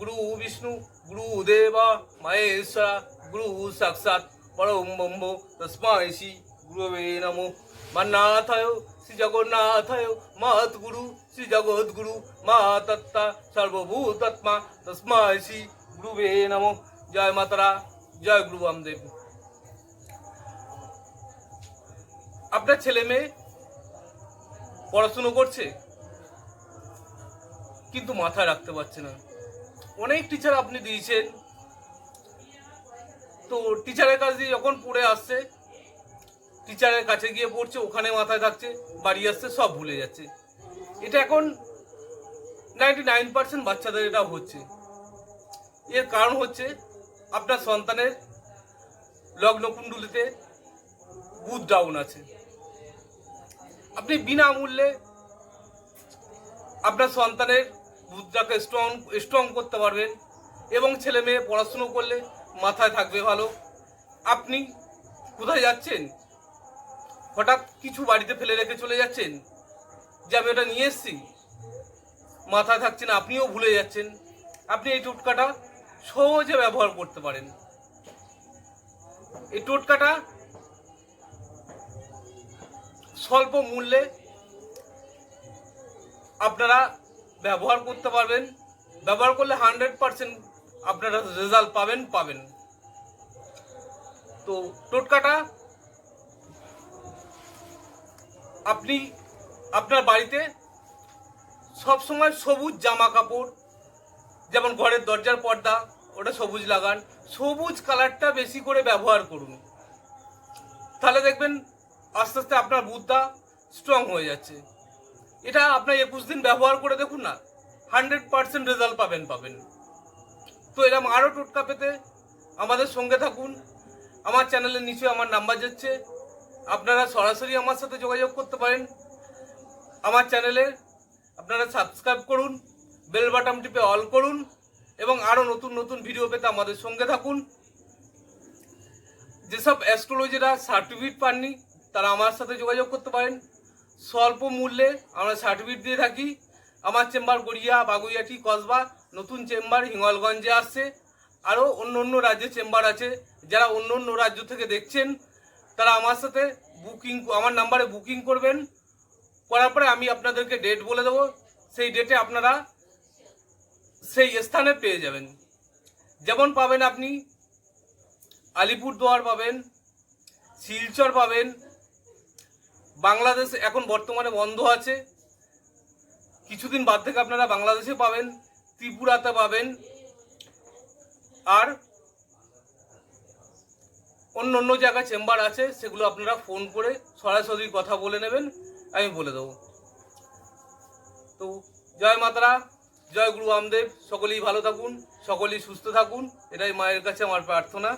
গুরুদেবা মহেশ্বরা গুরু সাক্ষাৎ পরম ব্রহ্ম তস্মাই শ্রী গুরুবে নমো মান্নাথায় শ্রী জগন্নাথায় মহৎ গুরু শ্রী জগৎগুরু মা তত্তা সর্বভূতত্মা তস্মাই শ্রী গুরুবে নমো জয় মাতারা জয় গুরু বামদেব আপনার ছেলে মেয়ে পড়াশুনো করছে কিন্তু মাথায় রাখতে পারছে না অনেক টিচার আপনি দিয়েছেন। তো টিচারের কাছ দিয়ে যখন পড়ে আসছে টিচারের কাছে গিয়ে পড়ছে, ওখানে মাথায় থাকছে, বাড়ি আসছে, সব ভুলে যাচ্ছে। এটা এখন নাইনটি নাইন পার্সেন্ট বাচ্চাদের এটা হচ্ছে। এর কারণ হচ্ছে, আপনার সন্তানের লগ্ন কুণ্ডলিতে বুধ ডাউন আছে। আপনি বিনামূল্যে আপনার সন্তানের বুদ্ধটাকে স্ট্রং স্ট্রং করতে পারবেন এবং ছেলে মেয়ে পড়াশুনো করলে মাথায় থাকবে ভালো। আপনি কোথায় যাচ্ছেন? হঠাৎ কিছু বাড়িতে ফেলে রেখে চলে যাচ্ছেন? যে আমি ওটা নিয়ে এসছি, মাথায় থাকছে না, আপনিও ভুলে যাচ্ছেন। আপনি এই টোটকাটা সহজে ব্যবহার করতে পারেন। এই টোটকাটা স্বল্প মূল্যে আপনারা ব্যবহার করতে পারবেন। ব্যবহার করলে হান্ড্রেড পার্সেন্ট আপনারা রেজাল্ট পাবেন পাবেন। তো, টোটকাটা আপনি আপনার বাড়িতে সবসময় সবুজ জামা কাপড় যেমন ঘরের দরজার পর্দা, ওটা সবুজ লাগান। সবুজ কালারটা বেশি করে ব্যবহার করুন। তাহলে দেখবেন আস্তে আস্তে আপনার বুদ্ধা স্ট্রং হয়ে যাচ্ছে। এটা আপনার একুশ দিন ব্যবহার করে দেখুন না হান্ড্রেড পার্সেন্ট রেজাল্ট পাবেন পাবেন। তো এরকম আরও টোটকা পেতে আমাদের সঙ্গে থাকুন। আমার চ্যানেলের নিচে আমার নাম্বার যাচ্ছে। আপনারা সরাসরি আমার সাথে যোগাযোগ করতে পারেন। আমার চ্যানেলে আপনারা সাবস্ক্রাইব করুন বেল বাটন টিপে অল করুন, এবং আরও নতুন নতুন ভিডিও পেতে আমাদের সঙ্গে থাকুন। যেসব অ্যাস্ট্রোলজিরা সার্টিফিকেট পাননি, তারা আমার সাথে যোগাযোগ করতে পারেন। স্বল্প মূল্যে আমরা সার্টিফিকেট দিয়ে থাকি। আমার চেম্বার গড়িয়া, বাগুইয়াটি, কসবা, নতুন চেম্বার হিঙ্গলগঞ্জে আসছে। আরও অন্য অন্য রাজ্যে চেম্বার আছে। যারা অন্য অন্য রাজ্য থেকে দেখছেন, তারা আমার সাথে বুকিং আমার নাম্বারে বুকিং করবেন। করার পরে আমি আপনাদেরকে ডেট বলে দেবো। সেই ডেটে আপনারা সেই স্থানে পেয়ে যাবেন। যেমন পাবেন আপনি আলিপুরদুয়ার পাবেন, শিলচর পাবেন বাংলাদেশ এখন বর্তমানে বন্ধ আছে। কিছুদিন বাদ থেকে আপনারা বাংলাদেশে পাবেন, ত্রিপুরাতে পাবেন, আর অন্য অন্য জায়গায় চেম্বার আছে, সেগুলো আপনারা ফোন করে সরাসরি কথা বলে নেবেন, আমি বলে দেবো। তো জয় মাতারা, জয় গুরু আমদেব, সকলেই ভালো থাকুন, সকলেই সুস্থ থাকুন, এটাই মায়ের কাছে আমার প্রার্থনা।